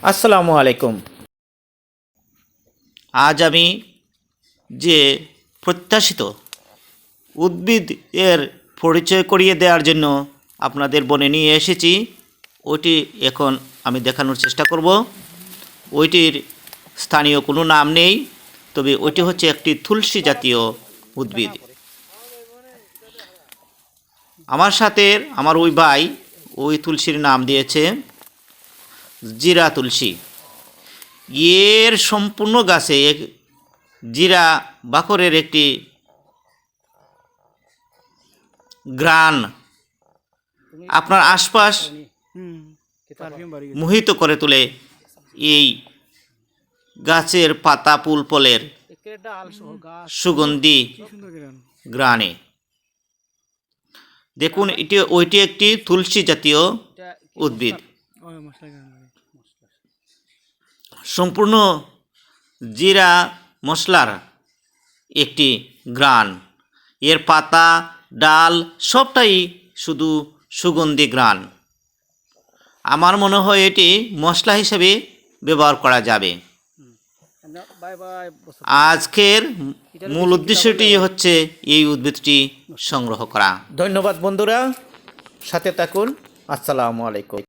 আসসালামু আলাইকুম। আজ আমি যে প্রত্যাশিত উদ্ভিদ এর পরিচয় করিয়ে দেওয়ার জন্য আপনাদের বনে নিয়ে এসেছি, ওইটি এখন আমি দেখানোর চেষ্টা করব। ওইটির স্থানীয় কোনো নাম নেই, তবে ওইটি হচ্ছে একটি তুলসী জাতীয় উদ্ভিদ। আমার সাথে, আমার ওই ভাই ওই তুলসীর নাম দিয়েছে। জিরা তুলসী এর সম্পূর্ণ গাছে এক জিরা বাকরের একটি গ্রান আপনার আশপাশ মোহিত করে তোলে এই গাছের পাতা, ফুল, ফলের সুগন্ধি গ্রান দেখুন, এটি, ওইটি একটি তুলসী জাতীয় উদ্ভিদ। সম্পূর্ণ জিরা মশলার একটি গ্রান এর পাতা, ডাল সবটাই শুধু সুগন্ধি গ্রান আমার মনে হয় এটি মশলা হিসেবে ব্যবহার করা যাবে। আজকের মূল উদ্দেশ্যটি হচ্ছে এই উদ্ভিদটি সংগ্রহ করা। ধন্যবাদ বন্ধুরা, সাথে থাকুন। আসসালামু আলাইকুম।